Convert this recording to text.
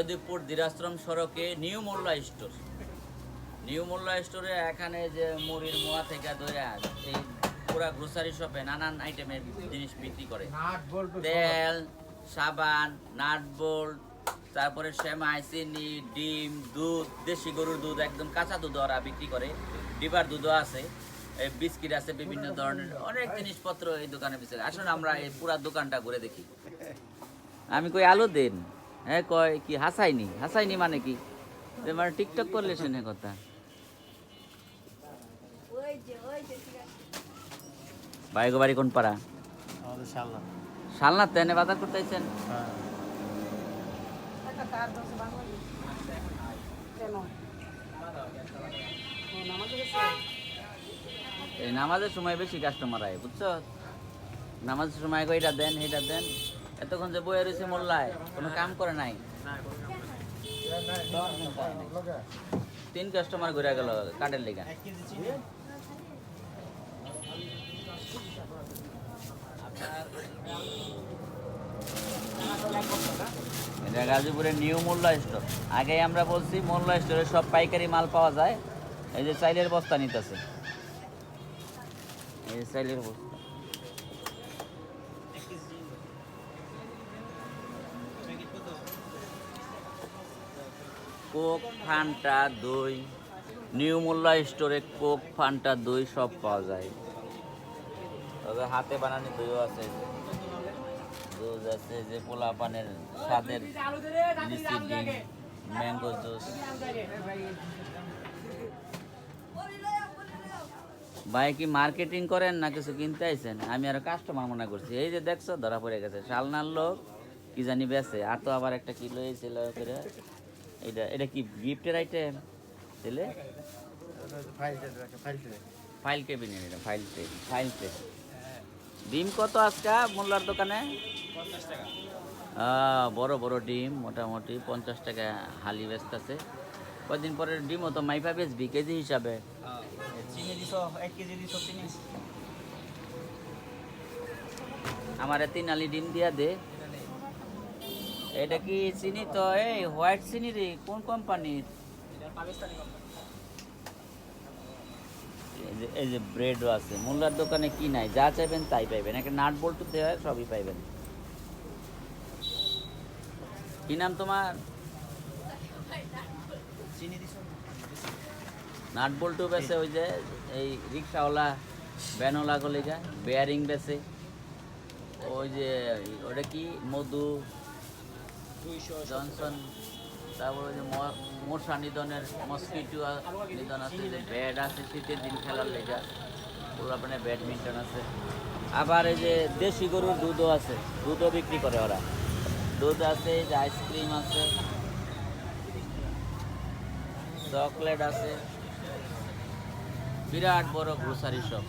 জয়দেবপুর দিরাশ্রম সড়কে new Molla store. New Molla স্টোরে এখানে যে মুড়ির মোয়া থেকে ধরে এই পুরা গ্রোসারি শপে নানান আইটেমের জিনিস বিক্রি করে। তেল সাবান নাট বোল্ট তারপরে সেমাই চিনি ডিম দুধ দেশি গরুর দুধ একদম কাঁচা দুধ ওরা বিক্রি করে। ডিবার দুধও আছে বিস্কিট আছে বিভিন্ন ধরনের অনেক জিনিসপত্র এই দোকানে বিক্রি করে। আসুন আমরা এই পুরা দোকানটা ঘুরে দেখি। আমি কই আলু দেন? হ্যাঁ কয় কি হাসাইনি হাসাইনি মানে কি? মানে টিকটক করলে শুনে কথা। বাইগো বাড়ি কোন পাড়া? আমাদের শালনা শালনা তেনে বাজার করতে আইছেন? হ্যাঁ। এই নামাজের সময় বেশি কাস্টমার আয় বুঝছ? নামাজের সময় এটা দেন এটা দেন। এতক্ষণ যে বইয়ে রয়েছে মোল্লায়, কোনো কাম করে নাই। তিন কাস্টমার ঘুরে গেল কাঠের লেগা। এটা গাজীপুরের নিউ মোল্লা স্টোর আগে আমরা বলছি, মোল্লা স্টোরে সব পাইকারি মাল পাওয়া যায়। এই যে চাইলের বস্তা নিতেছে। এই যে চাইলের বস্তা। কোক, ফান্টা, দই। নিউ মোল্লা স্টোরে কোক, ফান্টা, দই সব পাওয়া যায়। তবে হাতে বানানো দইও আছে। দুধ আছে যে পোলা পানের স্বাদের ম্যাঙ্গো জুস। ভাই, কি মার্কেটিং করেন না কিছু কিনতে আইছেন? আমি আর কাস্টমার মনে করছি। এই যে দেখছ, ধরা পড়ে গেছে। শালনার লোক কি জানি বেছে আর তো আবার একটা কি লইছিল করে? এটা এটা কি গিফটের আইটেম দিলে file file file tray file tray ডিম কত আজকা মোল্লার দোকানে? বড় বড় ডিম, মোটামুটি পঞ্চাশ টাকা হালি বেচতেছে কদিন পরে ডিমও তো মাইপা বেচবি, কেজি হিসাবে। আমার তিন আলি ডিম দিয়া দে। এটা কি চিনি তো এই হোয়াইট চিনি রে, কোন কোম্পানির? এই যে- ব্রেডও আছে। মোল্লার দোকানে কি নাই, যা চাইবেন তাই পাইবেন। একটা নাট বল্টু দেওয়া সবই পাইবেন। কি নাম তোমার? চিনি নাট বল্টু বেছে ওই যে, এই রিক্সাওয়ালা ভ্যানওয়ালা গলিগা বেয়ারিং বেছে ওই যে, ওটা কি? মধু জনসন তারপর যে মশা নিধনের মস্কিটো নিধন আছে যে ব্যাট আছে শীতের দিন খেলার লেগা। পুরাপানে ব্যাডমিন্টন আছে। আবার এই যে দেশি গরুর দুধও আছে দুধও বিক্রি করে ওরা। দুধ আছে যে আইসক্রিম আছে চকলেট আছে। বিরাট বড় গ্রোসারি শপ।